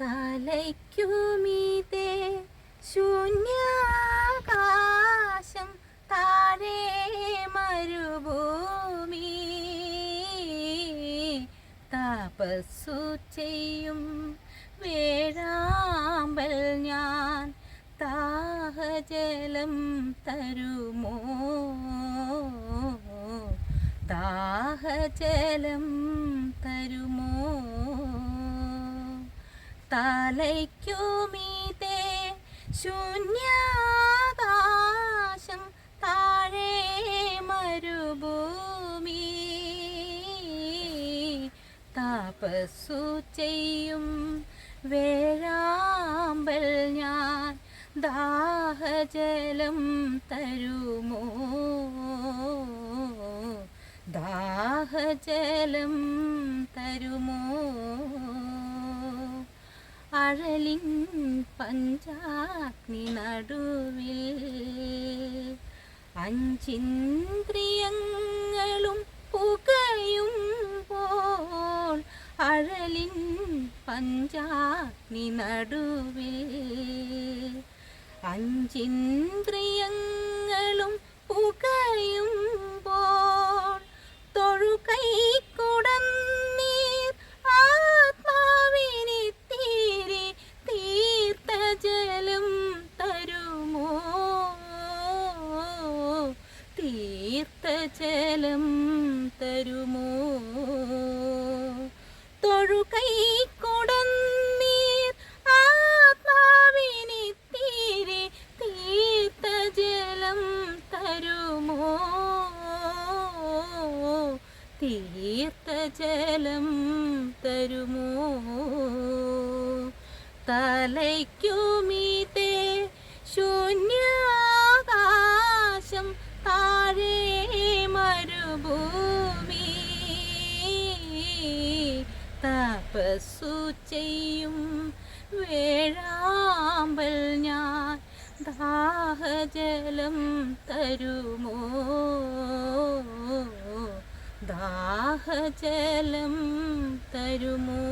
തലയ്ക്കുമീതെ ശൂന്യാകാശം താഴെ മരുഭൂമി. തപസ്സു ചെയ്യും വേഴാമ്പൽ ഞാൻ. താഹജലം തരുമോ? താഹജലം തരുമോ? തലയ്ക്കുമീതെ ശൂന്യാകാശം താഴെ മരുഭൂമി. താപസു ചെയ്യും വേഴാമ്പൽ ഞാൻ. ദാഹജലം തരുമോ? ദാഹജലം അഴലിൻ പഞ്ചാഗ്നി നടുവിൽ അഞ്ചിന്ദ്രിയങ്ങളും പുകയുമ്പോൾ അഴലിൻ പഞ്ചാഗ്നി നടുവിൽ അഞ്ചിന്ദ്രിയങ്ങളും പുകയുമ്പോൾ ജലം തരുമോ? തൊഴുകൈ കുടന്നീർ ആത്മാവിനി തീരെ തീർത്ത ജലം തരുമോ? തീർത്ത ജലം തരുമോ? തലയ്ക്കുമീതേ ശൂന്യാകാശം തപസ്സു ചെയ്യും വേഴാമ്പൽ ഞാൻ ദാഹജലം തരുമോ? ദാഹജലം തരുമോ?